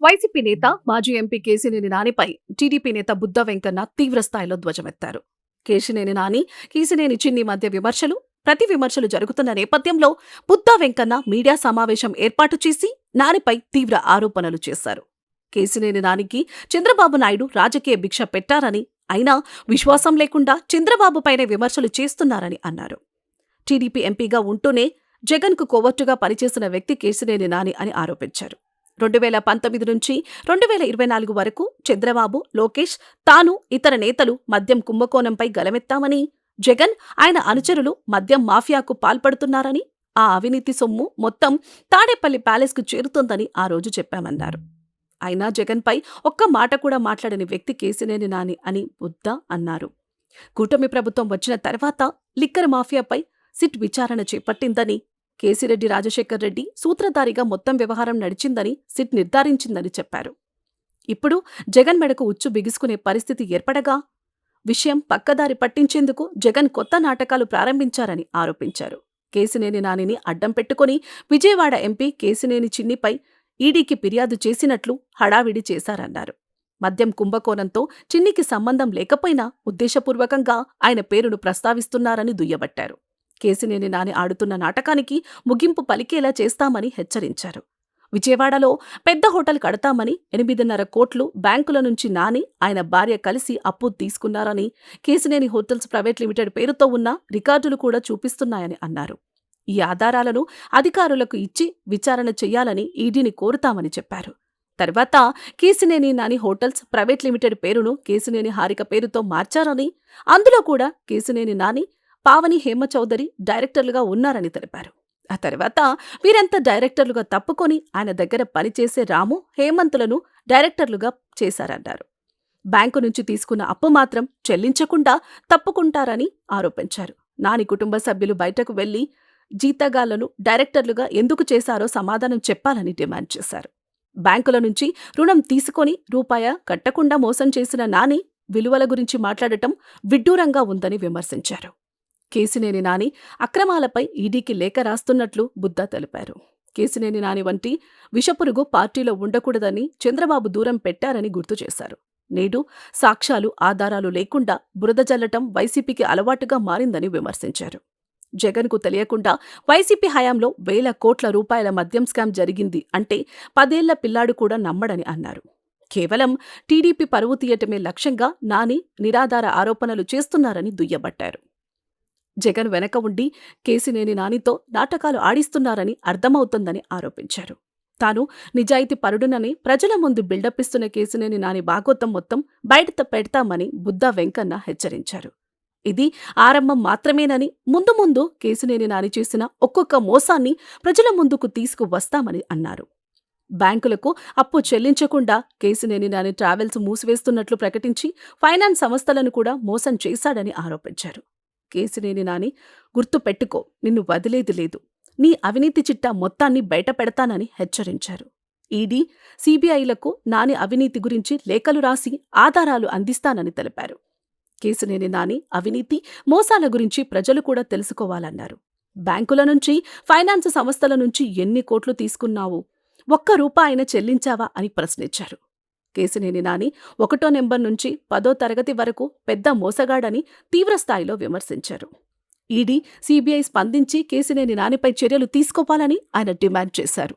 YCP నేత మాజీ MP Kesineni నానిపై TDP నేత బుద్ధ వెంకన్న తీవ్రస్థాయిలో ధ్వజమెత్తారు. కేశినేని నాని కేసినేని చిన్ని మధ్య విమర్శలు ప్రతి విమర్శలు జరుగుతున్న నేపథ్యంలో బుద్ధ వెంకన్న మీడియా సమావేశం ఏర్పాటు చేసి నానిపై తీవ్ర ఆరోపణలు చేశారు. కేసినేని నానికి చంద్రబాబు నాయుడు రాజకీయ భిక్ష పెట్టారని అయినా విశ్వాసం లేకుండా చంద్రబాబుపైనే విమర్శలు చేస్తున్నారని అన్నారు. టీడీపీ ఎంపీగా ఉంటూనే జగన్కు కొవ్వొట్టుగా పనిచేసిన వ్యక్తి కేసినేని నాని అని ఆరోపించారు. రెండు వేల పంతొమ్మిది నుంచి రెండు వేల ఇరవై నాలుగు వరకు చంద్రబాబు లోకేష్ తాను ఇతర నేతలు మద్యం కుంభకోణంపై గలమెత్తామని జగన్ ఆయన అనుచరులు మద్యం మాఫియాకు పాల్పడుతున్నారని ఆ అవినీతి సొమ్ము మొత్తం తాడేపల్లి ప్యాలెస్కు చేరుతోందని ఆ రోజు చెప్పామన్నారు. అయినా జగన్పై ఒక్క మాట కూడా మాట్లాడని వ్యక్తి కేసినేని నాని అని బుద్ధ అన్నారు. కూటమి ప్రభుత్వం వచ్చిన తర్వాత లిక్కర్ మాఫియాపై సిట్ విచారణ చేపట్టిందని కేసిరెడ్డి రాజశేఖర్ రెడ్డి సూత్రధారిగా మొత్తం వ్యవహారం నడిచిందని సిట్ నిర్ధారించిందని చెప్పారు. ఇప్పుడు జగన్ మెడకు ఉచ్చు బిగుసుకునే పరిస్థితి ఏర్పడగా విషయం పక్కదారి పట్టించేందుకు జగన్ కొత్త నాటకాలు ప్రారంభించారని ఆరోపించారు. కేసినేని నానిని అడ్డం పెట్టుకుని విజయవాడ ఎంపీ కేసినేని చిన్నిపై ఈడీకి ఫిర్యాదు చేసినట్లు హడావిడి చేశారన్నారు. మద్యం కుంభకోణంతో చిన్నికి సంబంధం లేకపోయినా ఉద్దేశపూర్వకంగా ఆయన పేరును ప్రస్తావిస్తున్నారని దుయ్యబట్టారు. కేసినేని నాని ఆడుతున్న నాటకానికి ముగింపు పలికేలా చేస్తామని హెచ్చరించారు. విజయవాడలో పెద్ద హోటల్ కడతామని ఎనిమిదిన్నర కోట్లు బ్యాంకుల నుంచి నాని ఆయన భార్య కలిసి అప్పు తీసుకున్నారని కేసినేని హోటల్స్ ప్రైవేట్ లిమిటెడ్ పేరుతో ఉన్న రికార్డులు కూడా చూపిస్తున్నాయని అన్నారు. ఈ ఆధారాలను అధికారులకు ఇచ్చి విచారణ చెయ్యాలని ఈడీని కోరుతామని చెప్పారు. తర్వాత Kesineni Nani hotels private limited పేరును కేసినేని హారిక పేరుతో మార్చారని అందులో కూడా కేసినేని నాని పావని హేమ చౌదరి డైరెక్టర్లుగా ఉన్నారని తెలిపారు. ఆ తర్వాత వీరంతా డైరెక్టర్లుగా తప్పుకొని ఆయన దగ్గర పనిచేసే రాము హేమంతులను డైరెక్టర్లుగా చేశారన్నారు. బ్యాంకు నుంచి తీసుకున్న అప్పు మాత్రం చెల్లించకుండా తప్పుకుంటారని ఆరోపించారు. నాని కుటుంబ సభ్యులు బయటకు వెళ్ళి జీతగాళ్ళను డైరెక్టర్లుగా ఎందుకు చేశారో సమాధానం చెప్పాలని డిమాండ్ చేశారు. బ్యాంకుల నుంచి రుణం తీసుకొని రూపాయ కట్టకుండా మోసం చేసిన నాని విలువల గురించి మాట్లాడటం విడ్డూరంగా ఉందని విమర్శించారు. కేసినేని నాని అక్రమాలపై ఈడీకి లేఖ రాస్తున్నట్లు బుద్ధ తెలిపారు. కేసినేని నాని వంటి విషపురుగు పార్టీలో ఉండకూడదని చంద్రబాబు దూరం పెట్టారని గుర్తు చేశారు. నేడు సాక్ష్యాలు ఆధారాలు లేకుండా బురద జల్లటం వైసీపీకి అలవాటుగా మారిందని విమర్శించారు. జగన్కు తెలియకుండా వైసీపీ హయాంలో వేల కోట్ల రూపాయల మద్యం స్కామ్ జరిగింది అంటే పదేళ్ళ పిల్లాడు కూడా నమ్మడని అన్నారు. కేవలం టీడీపీ పరువు తీయటమే లక్ష్యంగా నాని నిరాధార ఆరోపణలు చేస్తున్నారని దుయ్యబట్టారు. జగన్ వెనక ఉండి కేసినేని నానితో నాటకాలు ఆడిస్తున్నారని అర్థమవుతుందని ఆరోపించారు. తాను నిజాయితీ పరుడునని ప్రజల ముందు బిల్డప్ ఇస్తున్న కేసినేని నాని బాగోతం మొత్తం బయట పెడతామని బుద్ధా వెంకన్న హెచ్చరించారు. ఇది ఆరంభం మాత్రమేనని ముందు ముందు కేసినేని నాని చేసిన ఒక్కొక్క మోసాన్ని ప్రజల ముందుకు తీసుకువస్తామని అన్నారు. బ్యాంకులకు అప్పు చెల్లించకుండా కేసినేని నాని ట్రావెల్స్ మూసివేస్తున్నట్లు ప్రకటించి ఫైనాన్స్ సంస్థలను కూడా మోసం చేశాడని ఆరోపించారు. కేసినేని నాని గుర్తు పెట్టుకో నిన్ను వదిలేది లేదు. నీ అవినీతి చిట్టా మొత్తాన్ని బయట పెడతానని హెచ్చరించారు. ఈడీ సీబీఐలకు నాని అవినీతి గురించి లేఖలు రాసి ఆధారాలు అందిస్తానని తెలిపారు. కేసునేని నాని అవినీతి మోసాల గురించి ప్రజలు కూడా తెలుసుకోవాలన్నారు. బ్యాంకుల నుంచి ఫైనాన్స్ సంస్థల నుంచి ఎన్ని కోట్లు తీసుకున్నావు? ఒక్క రూపాయిన చెల్లించావా? అని ప్రశ్నించారు. కేసినేని నాని ఒకటో నెంబర్ నుంచి పదో తరగతి వరకు పెద్ద మోసగాడని తీవ్రస్థాయిలో విమర్శించారు. ఈడీ సీబీఐ స్పందించి కేసినేని నానిపై చర్యలు తీసుకోవాలని ఆయన డిమాండ్ చేశారు.